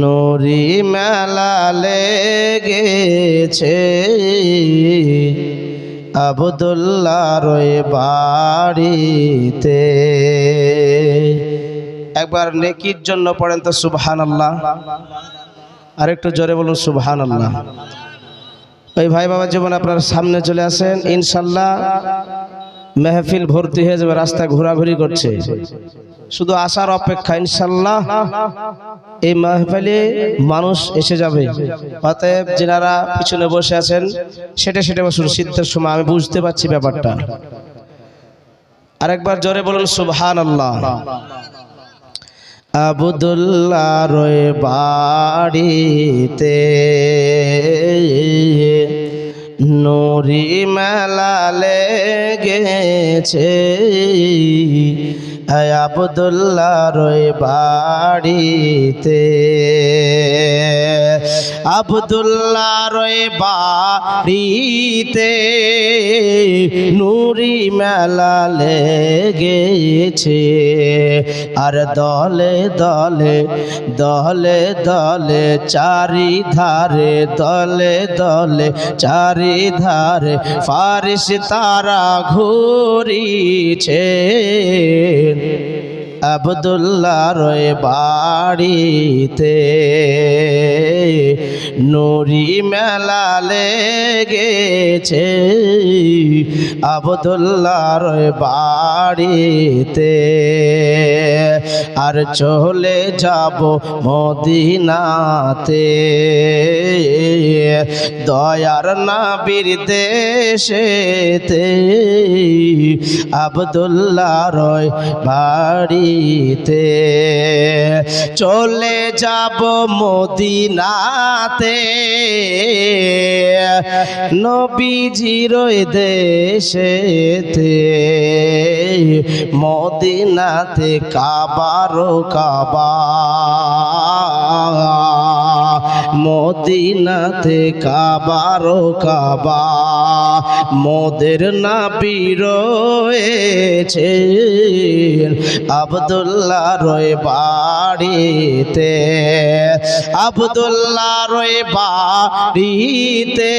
নুরি মেলা লেগেছে। আবদুল্লাহ রয়ে বাড়িতে। একবার নেকির জন্য পড়েন তো সুবহান আল্লাহ আর একটু জোরে বলুন সুবহান আল্লাহ ওই ভাই বাবা জীবন আপনার সামনে চলে আসেন, ইনশাল্লাহ। মেহফিল ভর্তি হয়ে যাবে রাস্তায় ঘোরাঘুরি করছে। শুধু আসার অপেক্ষা, ইনশাল্লাহ এই মাহফিলে মানুষ এসে যাবে। অতএব যেনারা পিছনে বসে আছেন, সেটা সেটা বসুন শীতের সময়, আমি বুঝতে পারছি ব্যাপারটা। আরেকবার জোরে বলুন সুবহান আল্লাহ আবদুল্লাহ রয়ে বাড়িতে নুরি মেলা লেগেছে। আবদুল্লাহ রয়ে বাড়িতে। আবদুল্লাহ রই বাড়িতে। নুরি মেলা লেগেছে। আর দলে দলে দলে দলে চারি ধারে দলে দলে চারি ধারে ফারিস তারা ঘুরিছে। আবদুল্লাহ রয়ে বাড়িতে নুরি মেলা লেগেছে। আবদুল্লাহ রয়ে বাড়িতে আর চলে যাব মদিনাতে। দয়ার নাবির দেশেতে আবদুল্লাহ রয় বাড়িতে। চলে যাব মদিনাতে। নবীজির দেশেতে মদিনাতে কাবারো কাবা মদিনাতে কাবারো কাবা। মোদের না রয়েছে আবদুল্লাহ রয়ে বাড়িতে, আবদুল্লাহ রয়ে বাড়িতে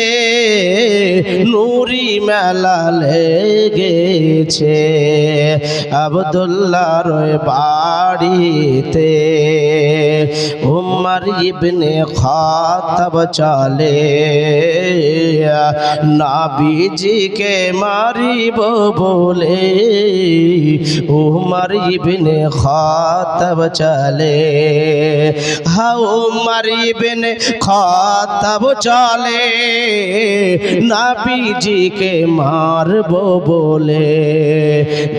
নুরি মেলা লেগেছে। আবদুল্লাহ রয়ে বাড়িতে, উমর ইবনে খাতাব চলে। নাবিজিকে মারিব বলে, উমর ইবনে খাতাব চলে। হা উমর ইবনে খাতাব চলে, নাবিজিকে মারব বলে।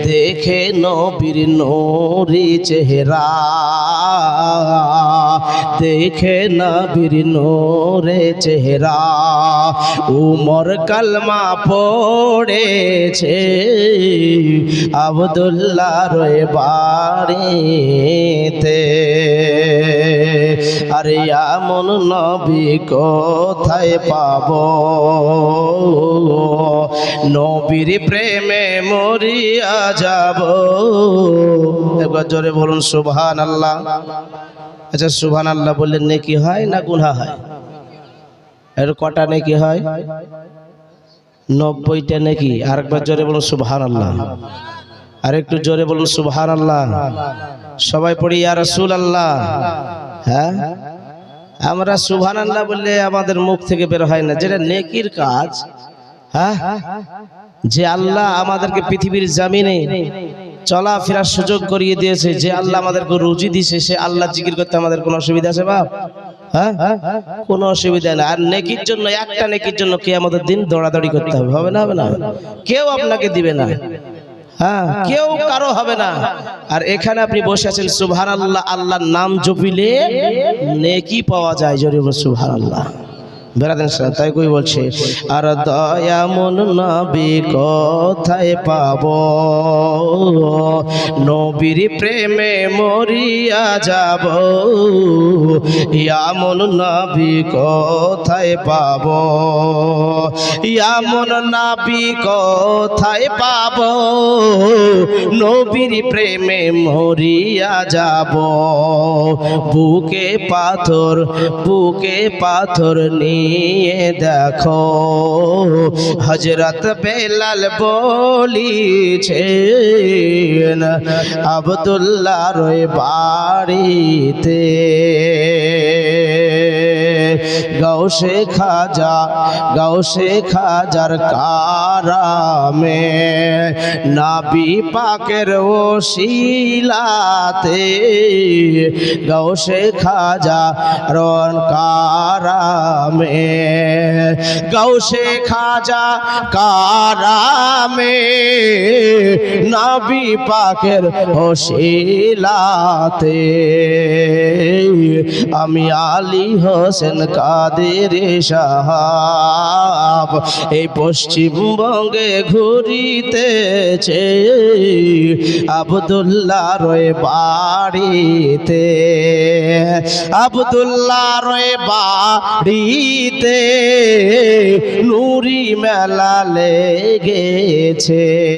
দেখে নবীর নোরি চেহারা দেখে না নোরে চেহারা উমর কালমা পড়েছে। আবদুল্লাহ রয়ে বাড়িতে আরে এমন নবী কোথায় পাব? নবীর প্রেমে মরিয়া যাব। একবার জোরে বলুন সুবহান আল্লাহ আচ্ছা সুবহান আল্লাহ বললেন নেকি হয় না গুনহা হয়? এর কটা নেকি হয়? নব্বইটা নাকি? আরেকবার জোরে বলুন সুবহান আল্লাহ আর একটু জোরে বলুন সুবহান আল্লাহ সবাই পড়ি, ইয়া রাসূল আল্লাহ হ্যাঁ? আমরা সুবহান আল্লাহ বললে আমাদের মুখ থেকে বের হয় না। যেটা নেকির কাজ হ্যাঁ? যে আল্লাহ আমাদেরকে পৃথিবীর জামিনে চলা ফেরার সুযোগ করিয়ে দিয়েছে, যে আল্লাহ আমাদেরকে রুজি দিছে সে আল্লাহ জিকির করতে আমাদের কোনো অসুবিধা আছে বাপ? হ্যাঁ? কোনো অসুবিধা নেই। আর নেকির জন্য, একটা নেকির জন্য কে আমাদের দিন দৌড়াদৌড়ি করতে হবে হবে না হবে না? কেউ আপনাকে দিবে না। কেউ কারও হবে না। আর এখানে আপনি বসে আছেন সুভার আল্লাহ আল্লাহর নাম জপিলে নেকি পাওয়া যায় জরিব সুভার আল্লাহ বেড়াতেন তাই কই বলছে, আর দয়া মন নবী কোথায় পাব? নবীর প্রেমে মরিয়া যাব। ইয়ামন নবী কোথায় পাব? ইয়ামন নবী কোথায় পাব? নবীর প্রেমে মরিয়া যাব। বুকে পাথর বুকে পাথর নিয়ে দেখো হজরত বেলাল বলিছেন আবদুল্লাহ রয়ে বাড়িতে গৌসে খাজা গৌসে খাজার কারামে। নাবি পাকের ওশিলাতে গৌসে খাজা রন কারামে। গৌসে খাজা কারামে, নাবি পাকের ওশিলাতে আমি আলী হোসেন কাদের সাহাব? এই পশ্চিমবঙ্গে ঘুরিতেছে আবদুল্লাহ রয় বাড়িতে। আবদুল্লাহ রয় বাড়িতে নুরি মেলা লেগেছে।